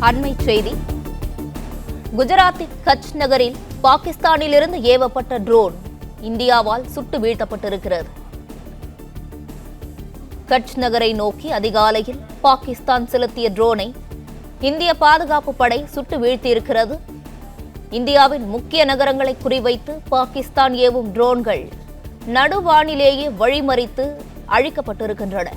அண்மை செய்தி. குஜராத்தின் கட்ச் நகரில் பாகிஸ்தானிலிருந்து ஏவப்பட்ட ட்ரோன் இந்தியாவால் சுட்டு வீழ்த்தப்பட்டிருக்கிறது. கட்ச் நகரை நோக்கி அதிகாலையில் பாகிஸ்தான் செலுத்திய ட்ரோனை இந்திய பாதுகாப்பு படை சுட்டு வீழ்த்தியிருக்கிறது. இந்தியாவின் முக்கிய நகரங்களை குறிவைத்து பாகிஸ்தான் ஏவும் ட்ரோன்கள் நடுவானிலேயே வழிமறித்து அழிக்கப்பட்டிருக்கின்றன.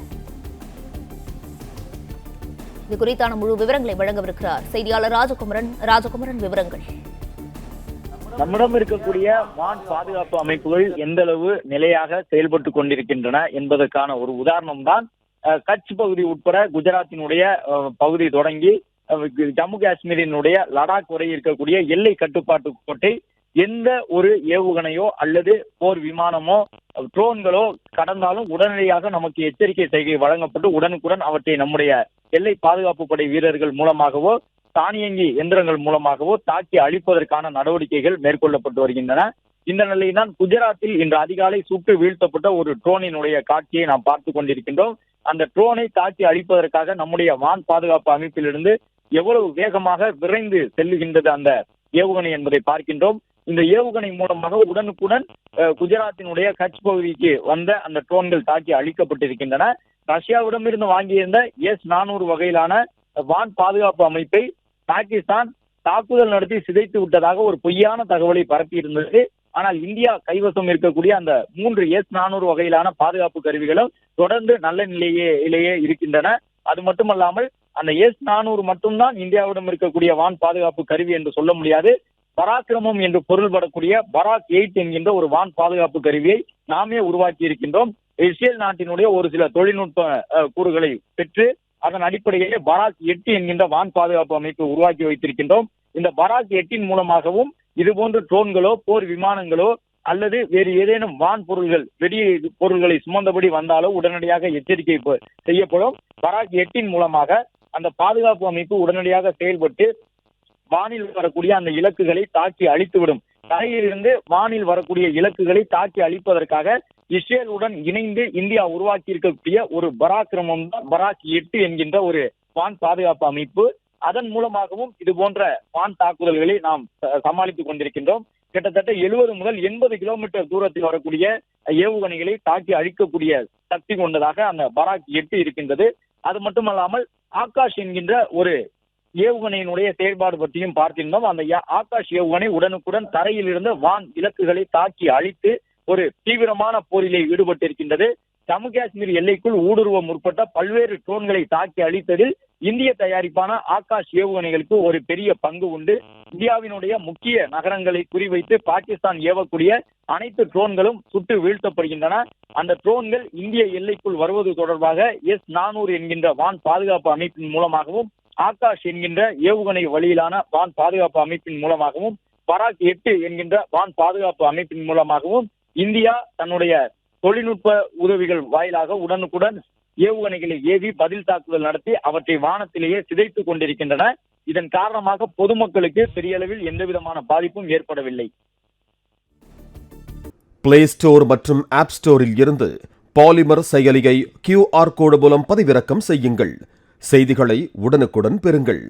இது குறித்தான முழு விவரங்களை வழங்கவிருக்கிறார். செய்தியாளர் ராஜகுமரன் ராஜகுமரன் விவரங்கள். நம்மிடம் இருக்கக்கூடிய வான் பாதுகாப்பு அமைப்புகள் எந்த அளவு நிலையாக செயல்பட்டு கொண்டிருக்கின்றன என்பதற்கான ஒரு உதாரணம் தான் கட்ச் பகுதி உட்பட குஜராத்தினுடைய பகுதி தொடங்கி ஜம்மு காஷ்மீரினுடைய லடாக் வரை இருக்கக்கூடிய எல்லை கட்டுப்பாட்டு கோட்டை எந்த ஒரு ஏவுகணையோ அல்லது போர் விமானமோ ட்ரோன்களோ கடந்தாலும் உடனடியாக நமக்கு எச்சரிக்கை செய்கை வழங்கப்பட்டு உடனுக்குடன் அவற்றை நம்முடைய எல்லை பாதுகாப்பு படை வீரர்கள் மூலமாகவோ தானியங்கி எந்திரங்கள் மூலமாகவோ தாக்கி அழிப்பதற்கான நடவடிக்கைகள் மேற்கொள்ளப்பட்டு வருகின்றன. இந்த நிலையில்தான் குஜராத்தில் இன்று அதிகாலை சுட்டு வீழ்த்தப்பட்ட ஒரு ட்ரோனினுடைய காட்சியை நாம் பார்த்து கொண்டிருக்கின்றோம். அந்த ட்ரோனை தாக்கி அழிப்பதற்காக நம்முடைய வான் பாதுகாப்பு அமைப்பிலிருந்து எவ்வளவு வேகமாக விரைந்து செல்லுகின்றது அந்த ஏவுகணை என்பதை பார்க்கின்றோம். இந்த ஏவுகணை மூலமாக உடனுக்குடன் குஜராத்தினுடைய கட்ச் பகுதிக்கு வந்த அந்த ட்ரோன்கள் தாக்கி அழிக்கப்பட்டிருக்கின்றன. ரஷ்யாவிடமிருந்து வாங்கியிருந்த எஸ் நானூறு வகையிலான வான் பாதுகாப்பு அமைப்பை பாகிஸ்தான் தாக்குதல் நடத்தி சிதைத்து விட்டதாக ஒரு பொய்யான தகவலை பரப்பியிருந்தது. ஆனால் இந்தியா கைவசம் இருக்கக்கூடிய அந்த மூன்று எஸ் நானூறு வகையிலான பாதுகாப்பு கருவிகளும் தொடர்ந்து நல்ல நிலையிலேயே இருக்கின்றன. அது மட்டுமல்லாமல் அந்த எஸ் நானூறு மட்டும்தான் இந்தியாவிடம் இருக்கக்கூடிய வான் பாதுகாப்பு கருவி என்று சொல்ல முடியாது. பராக்கிரமம் என்று பொருள்படக்கூடிய பராக் எயிட் என்கின்ற ஒரு வான் பாதுகாப்பு கருவியை நாமே உருவாக்கி இருக்கின்றோம் இஸ்ரேல் நாட்டினுடைய ஒரு சில தொழில்நுட்ப அஹ், கூறுகளை பெற்று அதன் அடிப்படையிலே பராக் எட்டு என்கின்ற வான் பாதுகாப்பு அமைப்பு உருவாக்கி வைத்திருக்கின்றோம். இந்த பராக் எட்டின் மூலமாகவும் இதுபோன்ற ட்ரோன்களோ போர் விமானங்களோ அல்லது வேறு ஏதேனும் வான் பொருள்கள் வெடி பொருள்களை சுமந்தபடி வந்தாலோ உடனடியாக எச்சரிக்கை செய்யப்படும். பராக் எட்டின் மூலமாக அந்த பாதுகாப்பு அமைப்பு உடனடியாக செயல்பட்டு வானில் வரக்கூடிய அந்த இலக்குகளை தாக்கி அழித்துவிடும். தரையிலிருந்து வானில் வரக்கூடிய இலக்குகளை தாக்கி அழிப்பதற்காக இஸ்ரேலுடன் இணைந்து இந்தியா உருவாக்கி இருக்கக்கூடிய ஒரு பராக்கிரமம் தான் பராக் எட்டு என்கின்ற ஒரு வான் பாதுகாப்பு அமைப்பு. அதன் மூலமாகவும் இது போன்ற வான் தாக்குதல்களை நாம் சமாளித்துக் கொண்டிருக்கின்றோம். கிட்டத்தட்ட எழுபது முதல் எண்பது கிலோமீட்டர் தூரத்தில் வரக்கூடிய ஏவுகணைகளை தாக்கி அழிக்கக்கூடிய சக்தி கொண்டதாக அந்த பராக் எட்டு இருக்கின்றது. அது மட்டுமல்லாமல் ஆகாஷ் என்கின்ற ஒரு ஏவுகணையினுடைய செயல்பாடு பற்றியும் பார்த்திருந்தோம். அந்த ஆகாஷ் ஏவுகணை உடனுக்குடன் தரையில் இருந்த வான் இலக்குகளை தாக்கி அழித்து ஒரு தீவிரமான போரிலே ஈடுபட்டிருக்கின்றது. ஜம்மு காஷ்மீர் எல்லைக்குள் ஊடுருவ முற்பட்ட பல்வேறு ட்ரோன்களை தாக்கி அழித்ததில் இந்திய தயாரிப்பான ஆகாஷ் ஏவுகணைகளுக்கு ஒரு பெரிய பங்கு உண்டு. இந்தியாவினுடைய முக்கிய நகரங்களை குறிவைத்து பாகிஸ்தான் ஏவக்கூடிய அனைத்து ட்ரோன்களும் சுட்டு வீழ்த்தப்படுகின்றன. அந்த ட்ரோன்கள் இந்திய எல்லைக்குள் வருவது தொடர்பாக எஸ் நானூறு என்கின்ற வான் பாதுகாப்பு அமைப்பின் மூலமாகவும் ஆகாஷ் என்கின்ற ஏவுகணை வழியிலான வான் பாதுகாப்பு அமைப்பின் மூலமாகவும் பராக் எட்டு என்கின்ற வான் பாதுகாப்பு அமைப்பின் மூலமாகவும் இந்தியா தன்னுடைய தொழில்நுட்ப உதவிகள் வாயிலாக உடனுக்குடன் ஏவுகணைகளை ஏவி பதில் தாக்குதல் நடத்தி அவற்றை வானத்திலேயே சிதைத்துக் கொண்டிருக்கின்றன. இதன் காரணமாக பொதுமக்களுக்கு பெரிய அளவில் எந்த விதமான பாதிப்பும் ஏற்படவில்லை. பிளே ஸ்டோர் மற்றும் ஆப் ஸ்டோரில் இருந்து பாலிமர் செயலியை கியூஆர் கோடு மூலம் பதிவிறக்கம் செய்யுங்கள். செய்திகளை உடனுக்குடன் பெறுங்கள்.